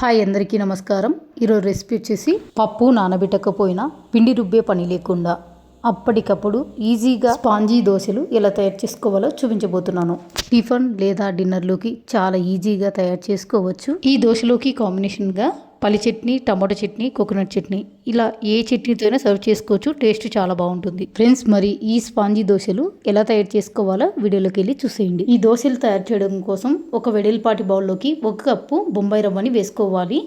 Hi అందరికీ నమస్కారం. ఈరోజు రెసిపీ వచ్చేసి పప్పు నానబెట్టకపోయినా పిండి రుబ్బే పని లేకుండా అప్పటికప్పుడు ఈజీగా స్పాంజీ దోశలు ఎలా తయారు చేసుకోవాలో చూపించబోతున్నాను. టిఫిన్ లేదా డిన్నర్లోకి చాలా ఈజీగా తయారు చేసుకోవచ్చు. ఈ దోశలోకి కాంబినేషన్గా పల్లి చట్నీ టమాటో చట్నీ కోకోనట్ చట్నీ. ఇలా ఏ చట్నీతో అయినా సర్వ్ చేసుకోవచ్చు. టేస్ట్ చాలా బాగుంటుంది. ఫ్రెండ్స్ మరి ఈ స్పాంజీ దోశలు ఎలా తయారు చేసుకోవాలో వీడియోలోకి వెళ్ళి చూసేయండి. ఈ దోశలు తయారు చేయడం కోసం ఒక వెడల్పాటి బౌల్లోకి ఒక కప్పు బొంబాయి రవ్వని వేసుకోవాలి.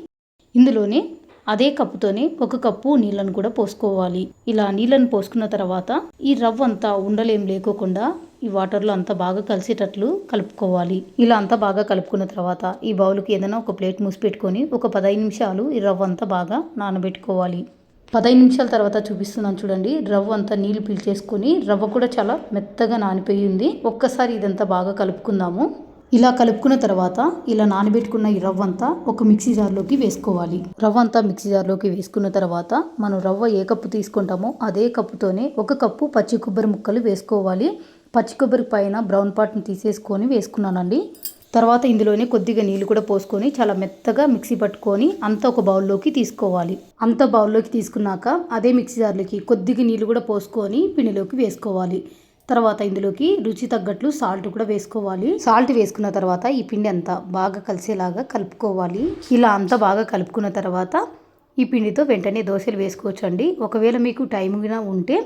ఇందులోనే అదే కప్పుతోనే ఒక కప్పు నీళ్ళను కూడా పోసుకోవాలి. ఇలా నీళ్ళను పోసుకున్న తర్వాత ఈ రవ్వ అంతా ఉండలేం లేకోకుండా ఈ వాటర్లో అంతా బాగా కలిసేటట్లు కలుపుకోవాలి. ఇలా అంతా బాగా కలుపుకున్న తర్వాత ఈ బౌల్కి ఏదైనా ఒక ప్లేట్ మూసిపెట్టుకొని ఒక పదహైదు నిమిషాలు ఈ రవ్వ అంతా బాగా నానబెట్టుకోవాలి. పదహైదు నిమిషాల తర్వాత చూపిస్తున్నాను చూడండి. రవ్వ అంతా నీళ్ళు పీల్చేసుకొని రవ్వ కూడా చాలా మెత్తగా నానిపోయి ఉంది. ఒక్కసారి ఇదంతా బాగా కలుపుకుందాము. ఇలా కలుపుకున్న తర్వాత ఇలా నానబెట్టుకున్న ఈ రవ్వ అంతా ఒక మిక్సీ జార్లోకి వేసుకోవాలి. రవ్వ అంతా మిక్సీ జార్లోకి వేసుకున్న తర్వాత మనం రవ్వ ఏ కప్పు తీసుకుంటామో అదే కప్పుతోనే ఒక కప్పు పచ్చి కొబ్బరి ముక్కలు వేసుకోవాలి. పచ్చి కొబ్బరి పైన బ్రౌన్ పార్ట్ని తీసేసుకొని వేసుకున్నానండి. తర్వాత ఇందులోనే కొద్దిగా నీళ్ళు కూడా పోసుకొని చాలా మెత్తగా మిక్సీ పట్టుకొని అంత ఒక బౌల్లోకి తీసుకోవాలి. అంత బౌల్లోకి తీసుకున్నాక అదే మిక్సీ జార్లోకి కొద్దిగా నీళ్ళు కూడా పోసుకొని పిండిలోకి వేసుకోవాలి. తర్వాత ఇందులోకి రుచి తగ్గట్లు సాల్ట్ కూడా వేసుకోవాలి. సాల్ట్ వేసుకున్న తర్వాత ఈ పిండి అంతా బాగా కలిసేలాగా కలుపుకోవాలి. ఇలా అంతా బాగా కలుపుకున్న తర్వాత ఈ పిండితో వెంటనే దోశలు వేసుకోవచ్చు అండి ఒకవేళ మీకు టైం ఉంటే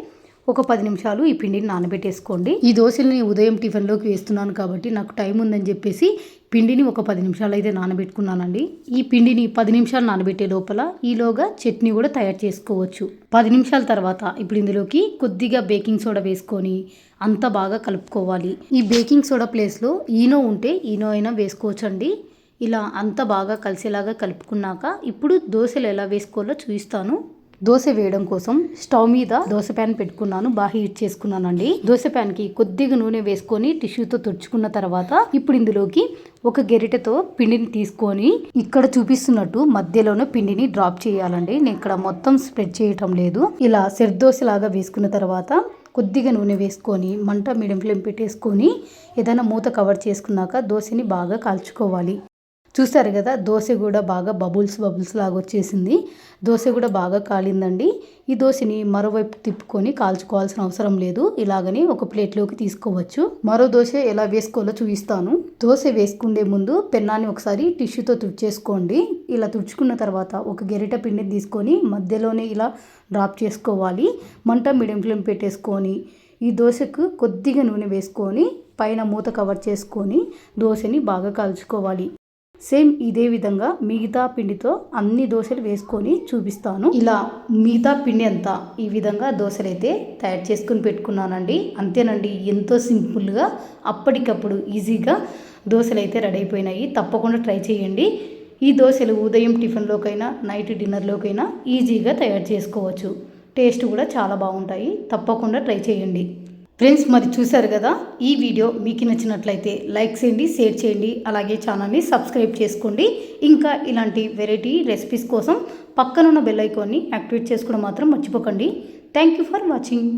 ఒక పది నిమిషాలు ఈ పిండిని నానబెట్టేసుకోండి. ఈ దోశల్ని ఉదయం టిఫిన్లోకి వేస్తున్నాను కాబట్టి నాకు టైం ఉందని చెప్పేసి పిండిని ఒక పది నిమిషాలు అయితే నానబెట్టుకున్నానండి. ఈ పిండిని పది నిమిషాలు నానబెట్టే లోపల ఈలోగా చట్నీ కూడా తయారు చేసుకోవచ్చు. పది నిమిషాల తర్వాత ఇప్పుడు ఇందులోకి కొద్దిగా బేకింగ్ సోడా వేసుకొని అంతా బాగా కలుపుకోవాలి. ఈ బేకింగ్ సోడా ప్లేస్లో ఈనో ఉంటే ఈనో అయినా వేసుకోవచ్చండి. ఇలా అంతా బాగా కలిసేలాగా కలుపుకున్నాక ఇప్పుడు దోశలు ఎలా వేసుకోవాలో చూపిస్తాను. దోశ వేయడం కోసం స్టవ్ మీద దోశ ప్యాన్ పెట్టుకున్నాను. బాగా హీట్ చేసుకున్నానండి. దోశ ప్యాన్కి కొద్దిగా నూనె వేసుకొని టిష్యూతో తుడుచుకున్న తర్వాత ఇప్పుడు ఇందులోకి ఒక గెరిటెతో పిండిని తీసుకొని ఇక్కడ చూపిస్తున్నట్టు మధ్యలోనే పిండిని డ్రాప్ చేయాలండి. నేను ఇక్కడ మొత్తం స్ప్రెడ్ చేయటం లేదు. ఇలా సెట్ దోశ లాగా వేసుకున్న తర్వాత కొద్దిగా నూనె వేసుకొని మంట మీడియం ఫ్లేమ్ పెట్టేసుకొని ఏదైనా మూత కవర్ చేసుకున్నాక దోశని బాగా కాల్చుకోవాలి. చూసారు కదా దోశ కూడా బాగా బబుల్స్ బబుల్స్ లాగా వచ్చేసింది. దోశ కూడా బాగా కాలిందండి. ఈ దోశని మరోవైపు తిప్పుకొని కాల్చుకోవాల్సిన అవసరం లేదు. ఇలాగని ఒక ప్లేట్లోకి తీసుకోవచ్చు. మరో దోశ ఎలా వేసుకోవాలో చూపిస్తాను. దోశ వేసుకునే ముందు పెన్నాన్ని ఒకసారి టిష్యూతో తుడిచేసుకోండి. ఇలా తుడుచుకున్న తర్వాత ఒక గెరిట పిండిని తీసుకొని మధ్యలోనే ఇలా డ్రాప్ చేసుకోవాలి. మంట మీడియం ఫ్లేమ్ పెట్టేసుకొని ఈ దోశకు కొద్దిగా నూనె వేసుకొని పైన మూత కవర్ చేసుకొని దోశని బాగా కాల్చుకోవాలి. సేమ్ ఇదే విధంగా మిగతా పిండితో అన్ని దోశలు వేసుకొని చూపిస్తాను. ఇలా మిగతా పిండి అంతా ఈ విధంగా దోశలు అయితే తయారు చేసుకొని పెట్టుకున్నానండి. అంతేనండి ఎంతో సింపుల్గా అప్పటికప్పుడు ఈజీగా దోశలు అయితే రెడీ అయిపోయినాయి. తప్పకుండా ట్రై చేయండి. ఈ దోశలు ఉదయం టిఫిన్లోకైనా నైట్ డిన్నర్లోకైనా ఈజీగా తయారు చేసుకోవచ్చు. టేస్ట్ కూడా చాలా బాగుంటాయి. తప్పకుండా ట్రై చేయండి. ఫ్రెండ్స్ మరి చూశారు కదా ఈ వీడియో మీకు నచ్చినట్లయితే లైక్ చేయండి షేర్ చేయండి అలాగే ఛానల్ని సబ్స్క్రైబ్ చేసుకోండి. ఇంకా ఇలాంటి వెరైటీ రెసిపీస్ కోసం పక్కనున్న బెల్ ఐకాన్ని యాక్టివేట్ చేసుకోవడం మాత్రం మర్చిపోకండి. Thank you for watching.